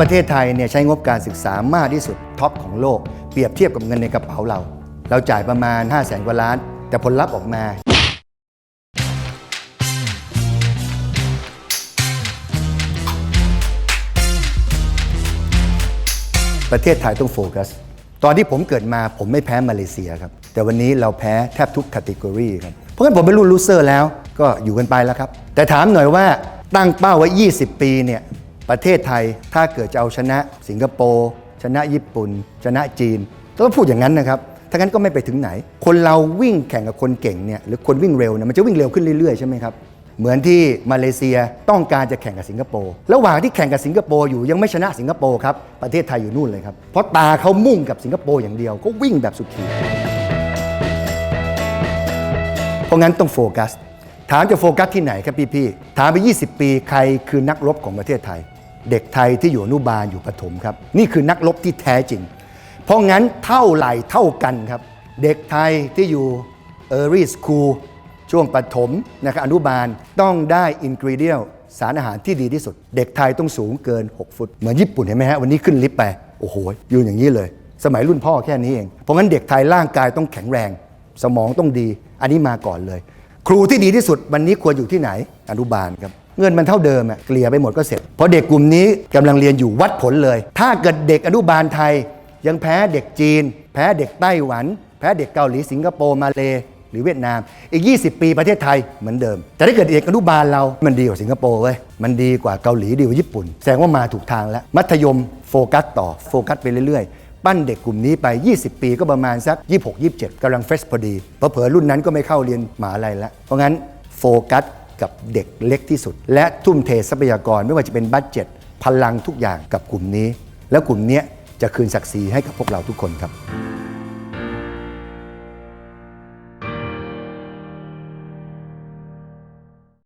ประเทศไทยเนี่ยใช้งบการศึกษามากที่สุดท็อปของโลก เปรียบเทียบกับเงินในกระเป๋าเรา เราจ่ายประมาณ 5 0 0แสนกว่าล้าน แต่ผลลัพธ์ออกมา ประเทศไทยต้องโฟกัส ตอนที่ผมเกิดมาผมไม่แพ้มาเลเซียครับ แต่วันนี้เราแพ้แทบทุกแคตตากรีครับ เพราะงั้นผมเป็นรุ่นลูเซอร์แล้วก็อยู่กันไปแล้วครับ แต่ถามหน่อยว่าตั้งเป้าไว้ 20 ปีเนี่ย ประเทศไทยถ้าเกิดจะเอาชนะสิงคโปร์ชนะญี่ปุ่น ชนะจีนต้องพูดอย่างนั้นนะครับถ้างั้นก็ไม่ไปถึงไหน คนเราวิ่งแข่งกับคนเก่งเนี่ยหรือคนวิ่งเร็วเนี่ยมันจะวิ่งเร็วขึ้นเรื่อยๆใช่ไหมครับเหมือนที่มาเลเซียต้องการจะแข่งกับสิงคโปร์ระหว่างที่แข่งกับสิงคโปร์อยู่ยังไม่ชนะสิงคโปร์ครับประเทศไทยอยู่นู่นเลยครับเพราะตาเขามุ่งกับสิงคโปร์อย่างเดียวก็วิ่งแบบสุดขีดเพราะงั้นต้องโฟกัสถามจะโฟกัสที่ไหนครับพี่ๆถามไป 20 ปีใครคือนักรบของประเทศไทย เด็กไทยที่อยู่อนุบาลอยู่ประถมครับ นี่คือนักรบที่แท้จริง เพราะงั้นเท่าไหร่เท่ากันครับ เด็กไทยที่อยู่ Early School ช่วงประถมนะครับอนุบาลต้องได้อินกรีเดียลสารอาหารที่ดีที่สุด เด็กไทยต้องสูงเกิน 6 ฟุต เหมือนญี่ปุ่นเห็นไหมฮะ วันนี้ขึ้นลิฟต์ไป โอ้โหยืนอย่างนี้เลย สมัยรุ่นพ่อแค่นี้เอง เพราะงั้นเด็กไทยร่างกายต้องแข็งแรง สมองต้องดี อันนี้มาก่อนเลย ครูที่ดีที่สุดวันนี้ควรอยู่ที่ไหนอนุบาลครับเงินมันเท่าเดิมอะเกลี่ยไปหมดก็เสร็จเพราะเด็กกลุ่มนี้กำลังเรียนอยู่วัดผลเลย ถ้าเกิดเด็กอนุบาลไทย ยังแพ้เด็กจีน แพ้เด็กไต้หวัน แพ้เด็กเกาหลีสิงคโปร์มาเลหรือเวียดนามอีก 20 ปีประเทศไทยเหมือนเดิม แต่ถ้าเกิดเด็กอนุบาลเรา มันดีกว่าสิงคโปร์เว้ยมันดีกว่าเกาหลีดีกว่าญี่ปุ่น แสดงว่ามาถูกทางแล้ว มัธยมโฟกัสต่อโฟกัสไปเรื่อยๆ ปั้นเด็กกลุ่มนี้ไป 20 ปีก็ประมาณสัก 26 27กำลังเฟรชพอดีเพอเผอรุ่นนั้นก็ไม่เข้าเรียนมหาลัยแล้วเพราะงั้นโฟกัส กับเด็กเล็กที่สุด และทุ่มเททรัพยากรไม่ว่าจะเป็นบัตเจ็ตพลังทุกอย่างกับกลุ่มนี้ แล้วกลุ่มนี้จะคืนศักดิ์ศรีให้กับพวกเราทุกคนครับ